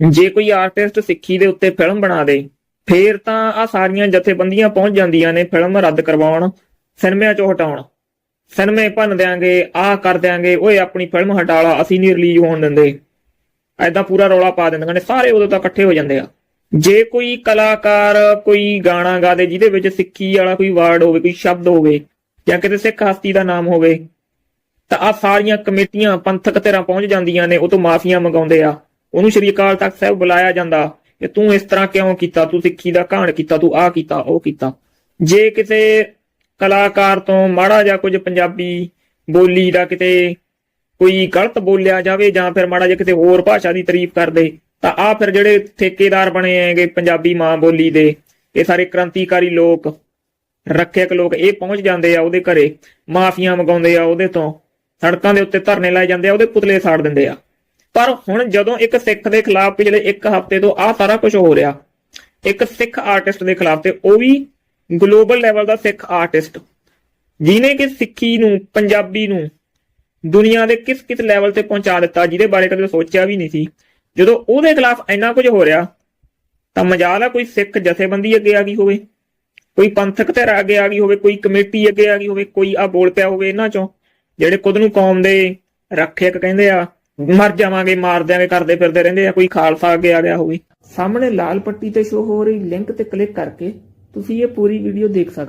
ਜੇ ਕੋਈ ਆਰਟਿਸਟ ਸਿੱਖੀ ਦੇ ਉੱਤੇ ਫਿਲਮ ਬਣਾ ਦੇ, ਫੇਰ ਤਾਂ ਆ ਸਾਰੀਆਂ ਜਥੇਬੰਦੀਆਂ ਪਹੁੰਚ ਜਾਂਦੀਆਂ ਨੇ ਫਿਲਮ ਰੱਦ ਕਰਵਾਉਣ ਸਿਨੇਮਿਆਂ ਚੋਂ ਹਟਾਉਣ। ਸਿਨੇਮੇ ਭੰਨ ਦਿਆਂਗੇ ਆ ਕਰ ਦਿਆਂਗੇ, ਓਏ ਆਪਣੀ ਫਿਲਮ ਹਟਾ ਲਾ, ਅਸੀਂ ਨਹੀਂ ਰਿਲੀਜ਼ ਹੋਣ ਦਿੰਦੇ। ਐਦਾਂ ਪੂਰਾ ਰੌਲਾ ਪਾ ਦਿੰਦੇ ਨੇ, ਸਾਰੇ ਉਦੋਂ ਤਾਂ ਇਕੱਠੇ ਹੋ ਜਾਂਦੇ ਆ। ਜੇ ਕੋਈ ਕਲਾਕਾਰ ਕੋਈ ਗਾਣਾ ਗਾ ਦੇ ਜਿਹਦੇ ਵਿੱਚ ਸਿੱਖੀ ਵਾਲਾ ਕੋਈ ਵਰਡ ਹੋਵੇ, ਕੋਈ ਸ਼ਬਦ ਹੋਵੇ, ਜਾਂ ਕਿਤੇ ਸਿੱਖ ਹਸਤੀ ਦਾ ਨਾਮ ਹੋਵੇ, ਤਾਂ ਆ ਸਾਰੀਆਂ ਕਮੇਟੀਆਂ ਪੰਥਕ ਧਿਰਾਂ ਪਹੁੰਚ ਜਾਂਦੀਆਂ ਨੇ, ਉਹ ਤੋਂ ਮਾਫੀਆਂ ਮੰਗਾਉਂਦੇ ਆ। ਉਹਨੂੰ ਸ਼੍ਰੀ ਅਕਾਲ ਤਖਤ ਸਾਹਿਬ ਬੁਲਾਇਆ ਜਾਂਦਾ ਕਿ ਤੂੰ ਇਸ ਤਰ੍ਹਾਂ ਕਿਉਂ ਕੀਤਾ? ਤੂੰ ਸਿੱਖੀ ਦਾ ਘਾਣ ਕੀਤਾ, ਤੂੰ ਆਹ ਕੀਤਾ, ਉਹ ਕੀਤਾ। ਜੇ ਕਿਸੇ ਕਲਾਕਾਰ ਤੋਂ ਮਾੜਾ ਜਾਂ ਕੁਝ ਪੰਜਾਬੀ ਬੋਲੀ ਦਾ ਕਿਤੇ ਕੋਈ ਗਲਤ ਬੋਲਿਆ ਜਾਵੇ ਜਾਂ ਫਿਰ ਮਾੜਾ ਜਿਹਾ ਕਿਤੇ ਹੋਰ ਭਾਸ਼ਾ ਦੀ ਤਾਰੀਫ ਕਰਦੇ ਤਾਂ ਆ ਫਿਰ ਜਿਹੜੇ ਠੇਕੇਦਾਰ ਬਣੇ ਹੈਗੇ ਪੰਜਾਬੀ ਮਾਂ ਬੋਲੀ ਦੇ, ਇਹ ਸਾਰੇ ਕ੍ਰਾਂਤੀਕਾਰੀ ਲੋਕ, ਰੱਖਿਅਕ ਲੋਕ, ਇਹ ਪਹੁੰਚ ਜਾਂਦੇ ਆ ਉਹਦੇ ਘਰੇ, ਮਾਫੀਆਂ ਮੰਗਾਉਂਦੇ ਆ ਉਹਦੇ ਤੋਂ, ਸੜਕਾਂ ਦੇ ਉੱਤੇ ਧਰਨੇ ਲਾਏ ਜਾਂਦੇ ਆ, ਉਹਦੇ ਪੁਤਲੇ ਸਾੜ ਦਿੰਦੇ ਆ। ਪਰ ਹੁਣ ਜਦੋਂ ਇੱਕ ਸਿੱਖ ਦੇ ਖਿਲਾਫ ਪਿਛਲੇ ਇੱਕ ਹਫ਼ਤੇ ਤੋਂ ਆਹ ਸਾਰਾ ਕੁਝ ਹੋ ਰਿਹਾ, ਇੱਕ ਸਿੱਖ ਆਰਟਿਸਟ ਦੇ ਖਿਲਾਫ ਤੇ ਉਹ ਵੀ ਗਲੋਬਲ ਲੈਵਲ ਦਾ ਸਿੱਖ ਆਰਟਿਸਟ ਜਿਨੇ ਕਿ ਸਿੱਖੀ ਨੂੰ, ਪੰਜਾਬੀ ਨੂੰ ਦੁਨੀਆ ਦੇ ਕਿਸ ਕਿਸ ਲੈਵਲ ਤੇ ਪਹੁੰਚਾ ਦਿੱਤਾ, ਜਿਹਦੇ ਬਾਰੇ ਕਦੇ ਸੋਚਿਆ ਵੀ ਨਹੀਂ ਸੀ। ਜਦੋਂ ਉਹਦੇ ਖਿਲਾਫ ਇੰਨਾ ਕੁਝ ਹੋ ਰਿਹਾ, ਤਾਂ ਮਜਾਲ ਆ ਕੋਈ ਸਿੱਖ ਜਥੇਬੰਦੀ ਅੱਗੇ ਆ ਗਈ ਹੋਵੇ, ਕੋਈ ਪੰਥਕ ਧਿਰ ਅੱਗੇ ਆ ਗਈ ਹੋਵੇ, ਕੋਈ ਕਮੇਟੀ ਅੱਗੇ ਆ ਗਈ ਹੋਵੇ, ਕੋਈ ਆ ਬੋਲ ਪਿਆ ਹੋਵੇ ਇਹਨਾਂ ਚੋਂ, ਜਿਹੜੇ ਖੁਦ ਨੂੰ ਕੌਮ ਦੇ ਰੱਖਿਅਕ ਕਹਿੰਦੇ ਆ ਮਰ ਜਾਵਾਂਗੇ, ਮਾਰ ਦਿਆਂਗੇ, ਕਰਦੇ ਫਿਰਦੇ ਰਹਿੰਦੇ ਆ, ਕੋਈ ਖਾਲਸਾ ਅੱਗੇ ਆ ਗਿਆ ਹੋਵੇ। ਸਾਹਮਣੇ ਲਾਲ ਪੱਟੀ ਤੇ ਸ਼ੋ ਹੋ ਰਹੀ ਲਿੰਕ ਤੇ ਕਲਿੱਕ ਕਰਕੇ ਤੁਸੀਂ ਇਹ ਪੂਰੀ ਵੀਡੀਓ ਦੇਖ ਸਕਦੇ ਹੋ।